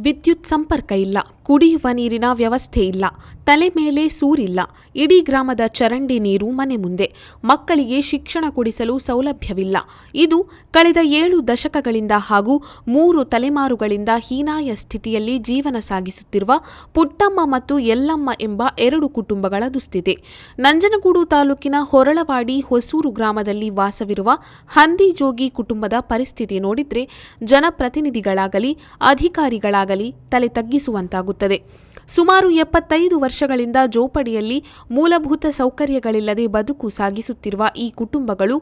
ವಿದ್ಯುತ್ ಸಂಪರ್ಕ ಇಲ್ಲ. ಕುಡಿಯುವ ನೀರಿನ ವ್ಯವಸ್ಥೆ ಇಲ್ಲ. ತಲೆ ಮೇಲೆ ಸೂರಿಲ್ಲ. ಇಡೀ ಗ್ರಾಮದ ಚರಂಡಿ ನೀರು ಮನೆ ಮುಂದೆ. ಮಕ್ಕಳಿಗೆ ಶಿಕ್ಷಣ ಕೊಡಿಸಲು ಸೌಲಭ್ಯವಿಲ್ಲ. ಇದು ಕಳೆದ ಏಳು ದಶಕಗಳಿಂದ ಹಾಗೂ ಮೂರು ತಲೆಮಾರುಗಳಿಂದ ಹೀನಾಯ ಸ್ಥಿತಿಯಲ್ಲಿ ಜೀವನ ಸಾಗಿಸುತ್ತಿರುವ ಪುಟ್ಟಮ್ಮ ಮತ್ತು ಯಲ್ಲಮ್ಮ ಎಂಬ ಎರಡು ಕುಟುಂಬಗಳ ದುಸ್ಥಿತಿ. ನಂಜನಗೂಡು ತಾಲೂಕಿನ ಹೊರಳವಾಡಿ ಹೊಸೂರು ಗ್ರಾಮದಲ್ಲಿ ವಾಸವಿರುವ ಹಂದಿಜೋಗಿ ಕುಟುಂಬದ ಪರಿಸ್ಥಿತಿ ನೋಡಿದ್ರೆ ಜನಪ್ರತಿನಿಧಿಗಳಾಗಲಿ, ಅಧಿಕಾರಿಗಳಾಗಲಿ ತಲೆ ತಗ್ಗಿಸುವಂತಾಗುತ್ತದೆ. ನೀಡಲಾಗುತ್ತದೆ. ಸುಮಾರು ಎಪ್ಪತ್ತೈದು ವರ್ಷಗಳಿಂದ ಜೋಪಡಿಯಲ್ಲಿ ಮೂಲಭೂತ ಸೌಕರ್ಯಗಳಿಲ್ಲದೆ ಬದುಕು ಸಾಗಿಸುತ್ತಿರುವ ಈ ಕುಟುಂಬಗಳು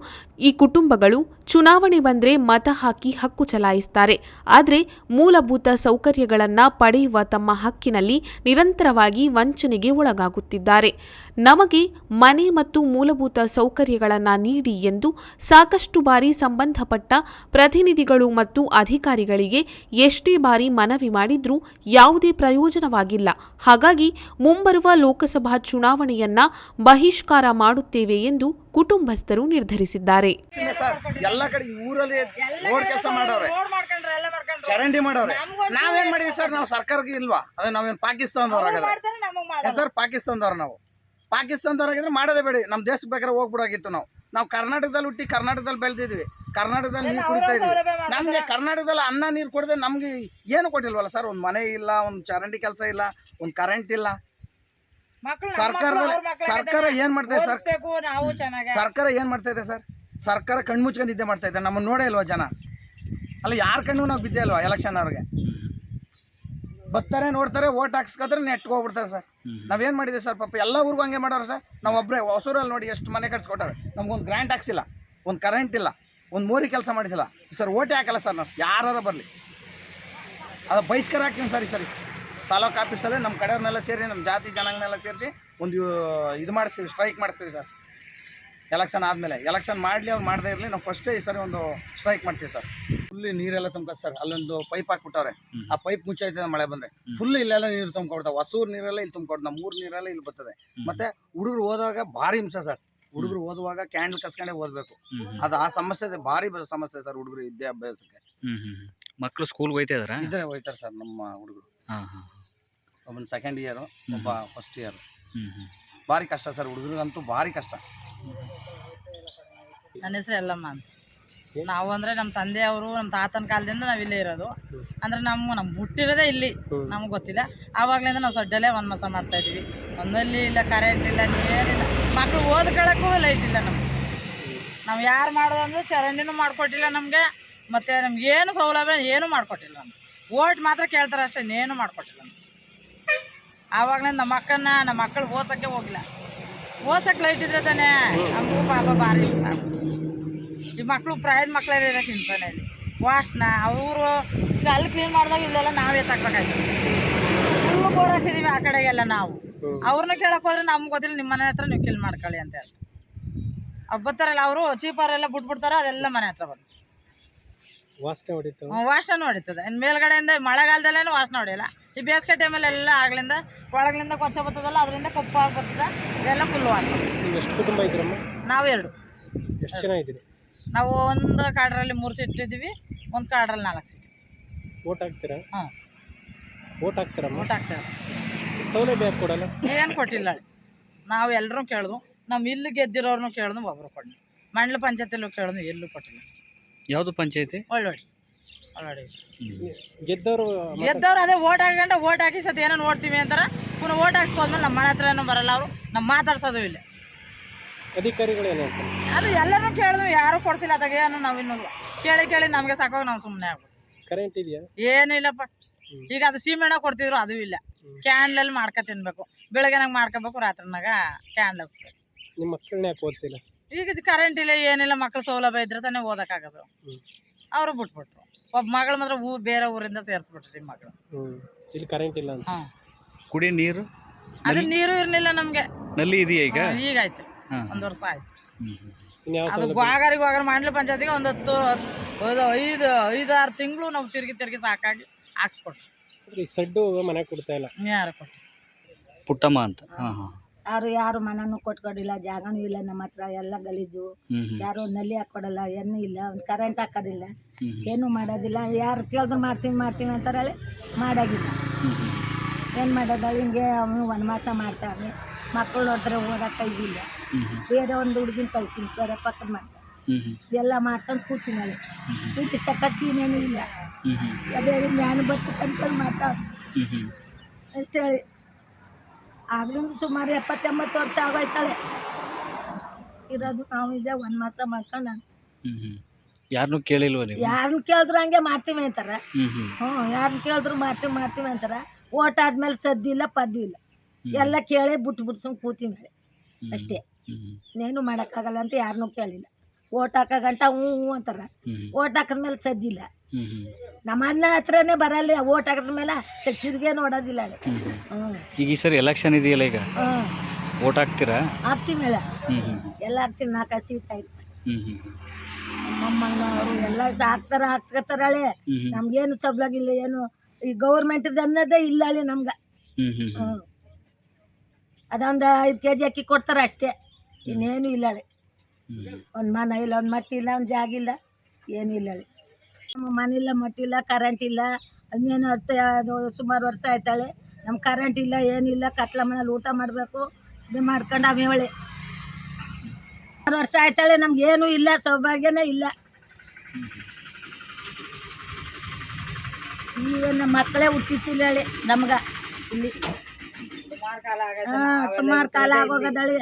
ಈ ಕುಟುಂಬಗಳು ಚುನಾವಣೆ ಬಂದ್ರೆ ಮತ ಹಾಕಿ ಹಕ್ಕು ಚಲಾಯಿಸುತ್ತಾರೆ ಆದರೆ ಮೂಲಭೂತ ಸೌಕರ್ಯಗಳನ್ನು ಪಡೆಯುವ ತಮ್ಮ ಹಕ್ಕಿನಲ್ಲಿ ನಿರಂತರವಾಗಿ ವಂಚನೆಗೆ ಒಳಗಾಗುತ್ತಿದ್ದಾರೆ. ನಮಗೆ ಮನೆ ಮತ್ತು ಮೂಲಭೂತ ಸೌಕರ್ಯಗಳನ್ನು ನೀಡಿ ಎಂದು ಸಾಕಷ್ಟು ಬಾರಿ ಸಂಬಂಧಪಟ್ಟ ಪ್ರತಿನಿಧಿಗಳು ಮತ್ತು ಅಧಿಕಾರಿಗಳಿಗೆ ಎಷ್ಟೇ ಬಾರಿ ಮನವಿ ಮಾಡಿದ್ರೂ ಯಾವುದೇ ಪ್ರಯೋಜನವಾಗಿಲ್ಲ. ಹಾಗಾಗಿ ಮುಂಬರುವ ಲೋಕಸಭಾ ಚುನಾವಣೆಯನ್ನ ಬಹಿಷ್ಕಾರ ಮಾಡುತ್ತೇವೆ ಎಂದು ಕುಟುಂಬಸ್ಥರು ನಿರ್ಧರಿಸಿದ್ದಾರೆ. ಸರ್ ಎಲ್ಲ ಕಡೆ ಈ ಊರಲ್ಲಿ ರೋಡ್ ಕೆಲಸ ಮಾಡವ್ರೆ. ಚರಂಡಿ ಮಾಡವ್ರೆ. ನಾವೇನ್ ಮಾಡಿದ್ವಿ ಸರ್ ನಾವು ಸರ್ಕಾರಕ್ಕೆ ಇಲ್ವಾ? ಅದೇ ನಾವೇನ್ ಪಾಕಿಸ್ತಾನದವ್ರ ಹಾಗಾದ್ರೆ ಸರ್ ಪಾಕಿಸ್ತಾನದವ್ರು ನಾವು. ಪಾಕಿಸ್ತಾನದವ್ರಾಗಿದ್ರೆ ಮಾಡೋದೇ ಬೇಡಿ. ನಮ್ಮ ದೇಶಕ್ಕೆ ಬೇಕಾದ್ರೆ ಹೋಗ್ಬಿಡಾಗಿತ್ತು ನಾವು. ನಾವು ಕರ್ನಾಟಕದಲ್ಲಿ ಹುಟ್ಟಿ ಕರ್ನಾಟಕದಲ್ಲಿ ಬೆಳೆದಿದ್ವಿ. ಕರ್ನಾಟಕದಲ್ಲಿ ನೀರು ಕುಡಿತಾ ಇದ್ದೀವಿ. ನಮಗೆ ಕರ್ನಾಟಕದಲ್ಲಿ ಅನ್ನ ನೀರು ಕೊಡದೆ ನಮ್ಗೆ ಏನು ಕೊಟ್ಟಿಲ್ವಲ್ಲ ಸರ್? ಒಂದು ಮನೆ ಇಲ್ಲ ಒಂದು ಚರಂಡಿ ಕೆಲಸ ಇಲ್ಲ ಒಂದು ಕರೆಂಟ್ ಇಲ್ಲ. ಸರ್ಕಾರದಲ್ಲಿ ಸರ್ಕಾರ ಏನ್ ಮಾಡ್ತಾ ಇದೆ ಸರ್? ನಾವು ಚೆನ್ನಾಗಿ. ಸರ್ಕಾರ ಏನ್ ಮಾಡ್ತಾ ಇದೆ ಸರ್? ಸರ್ಕಾರ ಕಣ್ಮುಚ್ಕೊಂಡು ನಿದ್ದೆ ಮಾಡ್ತಾ ಇದೆ. ನಮ್ಮನ್ನ ನೋಡೇ ಇಲ್ವಾ ಜನ? ಅಲ್ಲ ಯಾರ ಕಣ್ಣು ನಾವು ಬಿದ್ದೇ ಇಲ್ವಾ ಎಲೆಕ್ಷನ್ ಅವ್ರಿಗೆ? ಬರ್ತಾರೆ ನೋಡ್ತಾರೆ ಓಟ್ ಹಾಕ್ಸ್ಕೊತಾರೆ ನೆಟ್ ಹೋಗ್ಬಿಡ್ತಾರೆ ಸರ್. ನಾವೇನು ಮಾಡಿದ್ದೀವಿ ಸರ್ ಪಾಪ? ಎಲ್ಲ ಊರಿಗೂ ಹಂಗೆ ಮಾಡೋರು ಸರ್. ನಾವು ಒಬ್ಬರೇ ಹೊಸೂರಲ್ಲಿ ನೋಡಿ ಎಷ್ಟು ಮನೆ ಕಟ್ಸ್ಕೊಟ್ಟಾರೆ. ನಮ್ಗೊಂದು ಗ್ರ್ಯಾಂಡ್ ಹಾಕ್ಸಿಲ್ಲ. ಒಂದು ಕರೆಂಟ್ ಇಲ್ಲ. ಒಂದು ಮೂರಿ ಕೆಲಸ ಮಾಡಿಸಿಲ್ಲ ಸರ್ ಓಟೆ ಹಾಕಲ್ಲ ಸರ್ ನಾವು ಯಾರು ಬರಲಿ. ಅದು ಬಹಿಷ್ಕಾರ ಹಾಕ್ತೀನಿ ಸರ್ ಈ ಸರಿ. ತಾಲೂಕು ಆಫೀಸಲ್ಲೇ ನಮ್ಮ ಕಡೆಯವ್ರನ್ನೆಲ್ಲ ಸೇರಿ ನಮ್ಮ ಜಾತಿ ಜನಾಂಗನೆಲ್ಲ ಸೇರಿಸಿ ಒಂದು ಇದು ಮಾಡಿಸ್ತೀವಿ ಸ್ಟ್ರೈಕ್ ಮಾಡಿಸ್ತೀವಿ ಸರ್. ಎಲೆಕ್ಷನ್ ಆದಮೇಲೆ ಎಲೆಕ್ಷನ್ ಮಾಡಲಿ ಅವ್ರು ಮಾಡದೇ ಇರಲಿ ನಾವು ಫಸ್ಟೇ ಈ ಸರಿ ಒಂದು ಸ್ಟ್ರೈಕ್ ಮಾಡ್ತೀವಿ ಸರ್. ಫುಲ್ ನೀರೆಲ್ಲ ತುಂಬ್ಕೊ ಸರ್ ಅಲ್ಲೊಂದು ಪೈಪ್ ಹಾಕ್ಬಿಟ್ಟವ್ರೆ. ಆ ಪೈಪ್ ಮುಚ್ಚಾಯ್ತದೆ ಮಳೆ ಬಂದರೆ. ಫುಲ್ ಇಲ್ಲೆಲ್ಲ ನೀರು ತುಂಬ್ಕೊಡ್ತಾವೆ ಹೊಸೂರು ನೀರೆಲ್ಲ ಇಲ್ಲಿ ತುಂಬ್ಕೊಡ್ತಾವೆ ನಮ್ಮ ಊರು ನೀರೆಲ್ಲ ಇಲ್ಲಿ ಬರ್ತದೆ. ಮತ್ತೆ ಹುಡುಗರು ಹೋದಾಗ ಭಾರಿ ಹಿಂಸೆ ಸರ್. ಹುಡುಗರು ಓದುವಾಗ ಕ್ಯಾಂಡಲ್ ಕಸ್ಕೊಂಡೇ ಓದಬೇಕು. ಅದು ಆ ಸಮಸ್ಯೆ ಇದೆ, ಭಾರಿ ಬ- ಸಮಸ್ಯೆ ಸರ್ ಹುಡುಗರು ವಿದ್ಯಾಭ್ಯಾಸಕ್ಕೆ ಮಕ್ಕಳು ಸ್ಕೂಲ್ಗೆ ಹೋಯ್ತಾ ಇದಾರ ಇದ್ರೆ ಹೋಯ್ತಾರೆ ಸರ್ ನಮ್ಮ ಹುಡುಗರು. ಹಾ ಹಾ ಒಬ್ಬನ ಸೆಕೆಂಡ್ ಇಯರು ಒಬ್ಬ ಫಸ್ಟ್ ಇಯರ್ ಭಾರಿ ಕಷ್ಟ ಸರ್ ಹುಡುಗರಿಗಂತೂ ಭಾರಿ ಕಷ್ಟ. ನನ್ನ ಹೆಸರು ಎಲ್ಲಮ್ಮ ಅಂತ. ನಾವು ಅಂದ್ರೆ ನಮ್ಮ ತಂದೆಯವರು ನಮ್ಮ ತಾತನ ಕಾಲದಿಂದ ನಾವು ಇಲ್ಲೇ ಇರೋದು. ಅಂದ್ರೆ ನಮ್ಮ ನಮ್ಗೆ ಹುಟ್ಟಿರೋದೇ ಇಲ್ಲಿ ನಮ್ಗೆ ಗೊತ್ತಿಲ್ಲ. ಆವಾಗಲಿಂದ ನಾವು ಸೊಡ್ಡಲ್ಲೇ ಒಂದು ಮಾಸ ಮಾಡ್ತಾ ಇದೀವಿ. ಒಂದಲ್ಲಿ ಇಲ್ಲ ಕರೆಂಟ್ ಇಲ್ಲ ನೀರಿಲ್ಲ ಮಕ್ಳು ಓದ್ಕೊಳ್ಳೋಕ್ಕೂ ಲೈಟ್ ಇಲ್ಲ ನಮ್ಗೆ. ನಾವು ಯಾರು ಮಾಡೋದು ಅಂದ್ರೆ ಚರಂಡಿನೂ ಮಾಡಿಕೊಟ್ಟಿಲ್ಲ ನಮಗೆ, ಮತ್ತು ನಮ್ಗೆ ಏನು ಸೌಲಭ್ಯ ಏನೂ ಮಾಡಿಕೊಟ್ಟಿಲ್ಲ ನಮ್ಗೆ. ಓಟ್ ಮಾತ್ರ ಕೇಳ್ತಾರೆ ಅಷ್ಟೇ, ಇನ್ನೇನು ಮಾಡಿಕೊಟ್ಟಿಲ್ಲ ನಮ್ಗೆ. ಆವಾಗಲಿಂದ ನಮ್ಮ ಮಕ್ಕಳನ್ನ ನಮ್ಮ ಮಕ್ಕಳು ಓಸೋಕ್ಕೆ ಹೋಗಿಲ್ಲ. ಓಸಕ್ಕೆ ಲೈಟ್ ಇದ್ರೆ ತಾನೇ ನಮಗೂ ಪಾಪ ಭಾರಿ ಸಾಕು ಈ ಮಕ್ಕಳು ಪ್ರಾಯದ ಮಕ್ಕಳೇ ಇರೋಕೆ ಇಲ್ಲಿ. ವಾಶ್ನ ಅವರು ಅಲ್ಲಿ ಕ್ಲೀನ್ ಮಾಡಿದಾಗ ಇಲ್ಲೆಲ್ಲ ನಾವೇ ತಗ್ಬೇಕಾಯ್ತು ಫುಲ್ಲು ಬೋರ್ ಆ ಕಡೆಗೆಲ್ಲ ನಾವು. ಅವ್ರನ್ನ ಕೇಳಕ್ ಹೋದ್ರೆ ನಮ್ಗೆ ಗೊತ್ತಿಲ್ಲ ನಿಮ್ಮ ಮನೆ ಹತ್ರ ನೀವು ಕಿಲ್ ಮಾಡ್ಕೊಳ್ಳಿ ಅಂತ ಹೇಳ್ತಾರೆ. ಅವ್ರು ಬರ್ತಾರಲ್ಲ ಅವರು ಚೀಪರೆಲ್ಲ ಬಿಟ್ಬಿಡ್ತಾರ ಅದೆಲ್ಲ ಮನೆ ಹತ್ರ ಬಂದು ವಾಸನೆ ಹೊಡಿತು. ವಾಸನೆ ಹೊಡಿತದೆ. ಇನ್ನು ಮೇಲ್ಗಡೆಯಿಂದ ಮಳೆಗಾಲದಲ್ಲೇನು ವಾಸನೆ ಹೊಡಿಯಲ್ಲ. ಈ ಬೇಸಿಗೆ ಟೈಮಲ್ಲಿ ಎಲ್ಲ ಆಗ್ಲಿಂದ ಒಳಗಿಂದ ಕೊಚ್ಚ ಬರ್ತದಲ್ಲ ಅದರಿಂದ ಕಪ್ಪಾಗಿ ಬರ್ತದೆ ಇದೆಲ್ಲ ಫುಲ್ ವಾಸನೆ. ನೀವು ಎಷ್ಟು ಕುಟುಂಬ ಇದ್ರಮ್ಮ ನಾವು ಎರಡು. ಎಷ್ಟು ಜನ ಇದ್ದೀರಿ? ನಾವು ಒಂದು ಕಾಡ್ರಲ್ಲಿ ಮೂರು ಸೀಟ್ ಇದ್ದೀವಿ ಒಂದು ಕಾಡ್ರಲ್ಲಿ ನಾಲ್ಕು ಸೀಟ್ ಓಟ್ ಹಾಕ್ತೀರಾ? ಹಾಂ ಓಟ್ ಹಾಕ್ತೀರಾ ಊಟ ಆಗ್ತದೆ ಸೌಲಭ್ಯ ಕೊಡಲ್ಲ. ಏನು ಕೊಟ್ಟಿಲ್ಲ. ನಾವು ಎಲ್ಲರೂ ಕೇಳಿದ್ವು ನಮ್ಮ ಇಲ್ಲಿ ಗೆದ್ದಿರೋರ್ನು ಕೇಳಿದ್ವು ಒಬ್ಬರು ಕೊಡ್ಲಿ ಮಂಡಲ ಪಂಚಾಯತಿಲೂ ಕೇಳಿದ್ವು ಎಲ್ಲೂ ಕೊಟ್ಟಿಲ್ಲ. ಯಾವುದು ಪಂಚಾಯತಿ? ಒಳ್ಳೊಳ್ಳಿ ಒಳ್ಳೊಳ್ಳೆ. ಗೆದ್ದವರು ಗೆದ್ದವ್ರು ಅದೇ ಓಟ್ ಹಾಕೊಂಡ ಓಟ್ ಹಾಕಿ ಸತ್ ಏನೋ ನೋಡ್ತೀವಿ ಅಂತಾರೆ ಪುನಃ ಓಟ್ ಹಾಕ್ಸ್ಕೋದ್ಮೇಲೆ ನಮ್ಮ ಮನೆ ಹತ್ರನೂ ಬರಲ್ಲ ಅವರು ನಮ್ಮ ಮಾತಾಡ್ಸೋದು ಇಲ್ಲ. ಅಧಿಕಾರಿಗಳು ಏನು ಅದು ಎಲ್ಲರೂ ಕೇಳಿದ್ವು ಯಾರೂ ಕೊಡ್ಸಿಲ್ಲ ಅದಾಗ ಏನು ನಾವು ಇನ್ನೂ ಕೇಳಿ ಕೇಳಿ ನಮಗೆ ಸಾಕಾಗ ನಾವು ಸುಮ್ಮನೆ ಆಗ್ಬೋದು ಕರೆಂಟ್ ಇದೆಯಾ? ಏನಿಲ್ಲಪ್ಪ ಈಗ ಅದು ಸೀಮೆಣ್ಣ ಕೊಡ್ತಿದ್ರು ಅದು ಇಲ್ಲ. ಕ್ಯಾಂಡ್ಲಲ್ಲಿ ಮಾಡ್ಕೊ ತಿನ್ಬೇಕು. ಬೆಳಗ್ಗೆನಾಗ ಮಾಡ್ಕೋಬೇಕು ರಾತ್ರಿನಾಗ ಕ್ಯಾಂಡ್ಲ್ ಹಚ್ಬೇಕು. ನಿಮ್ಮ ಮಕ್ಕಳನ್ನ ಯಾಕೆ ಓದಿಸಿಲ್ಲ? ಈಗ ಕರೆಂಟ್ ಇಲ್ಲ ಏನಿಲ್ಲ ಮಕ್ಕಳು ಸೌಲಭ್ಯ ಇದ್ರೆ ತಾನೇ ಓದಕ್ಕಾಗೋದು. ಅವರು ಬಿಟ್ಬಿಟ್ರು. ಒಬ್ಬ ಮಗಳು ಮಾತ್ರ ಊ ಬೇರೆ ಊರಿಂದ ಸೇರಿಸ್ಬಿಟ್ರಿ ಮಗಳು. ಇಲ್ಲಿ ಕರೆಂಟ್ ಇಲ್ಲ ಅಂತ. ಹಾಂ. ಕುಡಿಯೋ ನೀರು? ಅದು ನೀರು ಇರಲಿಲ್ಲ ನಮಗೆ. ನಲ್ಲಿ ಇದೆಯಾ ಈಗ? ಈಗ ಆಯ್ತು ಹಾ. ಒಂದು ವರ್ಷ ಆಯ್ತು. ಅದು ಗ್ವಾಗರಿಗೆ ಹೋಗೋರು ಮಂಡಲ ಪಂಚಾಯತಿಗೆ ಒಂದು ಹತ್ತು ಐದು ಐದಾರು ತಿಂಗಳು ನಾವು ತಿರುಗಿ ತಿರುಗಿ ಸಾಕಾಗಿ ಹಾಕ್ಸ್ಕೊಟ್ರು. ಈ ಸಡ್ಡು ಮನೆ ಕೊಡ್ತಾ ಇಲ್ಲ. ಯಾರು ಕೊಟ್ಟು ಪುಟ್ಟಮ್ಮ ಅಂತ. ಹಾ ಹಾ. ಯಾರು ಯಾರು ಮನನು ಕೊಟ್ಕೊಡಿಲ್ಲ ಜಾಗನೂ ಇಲ್ಲ ನಮ್ಮ ಹತ್ರ ಎಲ್ಲ ಗಲೀಜು. ಹ್ಮ್ ಹ್ಮ್. ಯಾರು ನಲ್ಲಿ ಹಾಕೊಡಲ್ಲ ಏನೂ ಇಲ್ಲ ಒಂದು ಕರೆಂಟ್ ಹಾಕೋದಿಲ್ಲ ಹ್ಮ್ ಹ್ಮ್. ಏನೂ ಮಾಡೋದಿಲ್ಲ. ಯಾರು ಕೇಳಿದ್ರು ಮಾಡ್ತೀವಿ ಮಾಡ್ತೀವಿ ಅಂತಾರೇಳಿ ಮಾಡಾಗಿಲ್ಲ. ಹ್ಮ್ ಹ್ಮ್. ಏನು ಮಾಡೋದು? ಹಿಂಗೆ ಅವನು ವನವಾಸ ಮಾಡ್ತಾವೆ ಮಕ್ಕಳು ನೋಡಿದ್ರೆ ಓದಕ್ಕೆ ಇದಿಲ್ಲ ಹ್ಮ್ ಹ್ಮ್. ಬೇರೆ ಒಂದು ಹುಡುಗಿನ ಕಳಿಸಿ ಬೇರೆ ಪಕ್ಕದ ಹ್ಮ್. ಎಲ್ಲ ಮಾಡ್ಕೊಂಡು ಕೂತಿನಾಳೆ ಕೂತಿ ಸಕ್ಕ ಸೀನೇನೂ ಇಲ್ಲ. ಅದೇ ನಾನು ಬರ್ತದೆ ಕಂಡ್ಕೊಂಡು ಮಾತಾಡ್. ಅಷ್ಟೇ ಹೇಳಿ. ಆಗ್ಲಿಂದ ಸುಮಾರು ಎಪ್ಪತ್ತೆಂಬತ್ತು ವರ್ಷ ಆಗೋಯ್ತಾಳೆ. ಇರೋದು ನಾವು ಇದೆ ಒಂದು ಮಾಸ ಮಾಡ್ಕೊಂಡು. ಯಾರನ್ನೂ ಕೇಳಿಲ್ವ ನೀವು? ಯಾರನ್ನ ಕೇಳಿದ್ರು ಹಂಗೆ ಮಾಡ್ತೀವಿ ಅಂತಾರ. ಹ್ಞೂ ಯಾರನ್ನು ಕೇಳಿದ್ರು ಮಾಡ್ತೀವಿ ಮಾಡ್ತೀವಿ ಅಂತಾರ. ಓಟ್ ಆದ್ಮೇಲೆ ಸದ್ದಿಲ್ಲ ಇಲ್ಲ ಎಲ್ಲ ಕೇಳಿ ಬಿಟ್ಟು ಬಿಟ್ಟು ಸುಮ್ಮನೆ ಕೂತೀವಿ ಅಷ್ಟೇ. ಇನ್ನೇನು ಮಾಡೋಕ್ಕಾಗಲ್ಲ ಅಂತ ಯಾರನ್ನೂ ಕೇಳಿಲ್ಲ. ಓಟ್ ಹಾಕ ಗಂಟ ಹ್ಞೂ ಹ್ಞೂ ಅಂತಾರ. ವೋಟ್ ಹಾಕದ್ ಮೇಲೆ ಹಾಕಿದ್ಮೇಲೆ ಸದ್ದಿಲ್ಲ. ನಮ್ಮ ಅನ್ನ ಹತ್ರನೇ ಬರಲ್ಲ ಓಟ್ ಹಾಕಿದ ಮೇಲೆ ತಿರ್ಗೇ ನೋಡೋದಿಲ್ಲ ಈಗ ಈ ಸರಿ ಎಲೆಕ್ಷನ್ ಇದೆಯಲ್ಲ ಈಗ? ಓಟ್ ಹಾಕ್ತೀರಾ? ಹಾಕ್ತೀವಿ ಮೇಳ ಹ್ಮ್. ಎಲ್ಲ ಹಾಕ್ತೀವಿ ನಾಲ್ಕು ಸೀಟ್ ಆಯ್ತು. ಅವರು ಎಲ್ಲ ಹಾಕ್ತಾರ ಹಾಕ್ಸ್ಕತ್ತಾರಳೆ. ನಮ್ಗೇನು ಸಬ್ಲಾಗಿಲ್ಲ ಏನು ಈ ಗೌರ್ಮೆಂಟ್ ಅನ್ನೋದೇ ಇಲ್ಲ ಅಲ್ಲಿ ನಮ್ಗೆ. ಅದೊಂದು ಐದು ಕೆ ಜಿ ಅಕ್ಕಿ ಕೊಡ್ತಾರೆ ಅಷ್ಟೇ. ಇನ್ನೇನು ಇಲ್ಲ. ಒಂದು ಮನ ಇಲ್ಲ ಒಂದು ಮಟ್ಟಿಲ್ಲ ಒಂದು ಜಾಗ ಇಲ್ಲ ಏನಿಲ್ಲ ನಮ್ಮ ಮನೆ ಇಲ್ಲ ಮಟ್ಟಿ ಇಲ್ಲ ಕರೆಂಟ್ ಇಲ್ಲ. ಇನ್ನೇನು ಅರ್ಥ ಅದು ಸುಮಾರು ವರ್ಷ ಆಯ್ತಾಳೆ. ನಮ್ಮ ಕರೆಂಟ್ ಇಲ್ಲ ಏನಿಲ್ಲ ಕತ್ಲ ಮನೇಲಿ ಊಟ ಮಾಡಬೇಕು ಇದು ಮಾಡ್ಕೊಂಡು ಅವೇವಳೆ ಸುಮಾರು ವರ್ಷ ಆಯ್ತಾಳೆ ನಮ್ಗೆ ಏನೂ ಇಲ್ಲ ಸೌಭಾಗ್ಯನೇ ಇಲ್ಲ. ಈಗ ನಮ್ಮ ಮಕ್ಕಳೇ ಹುಟ್ಟಿತ್ತಿಲ್ಲ ಹೇಳಿ ನಮ್ಗೆ ಇಲ್ಲಿ. ಹಾಂ ಸುಮಾರು ಕಾಲ ಆಗೋಗದಳಿ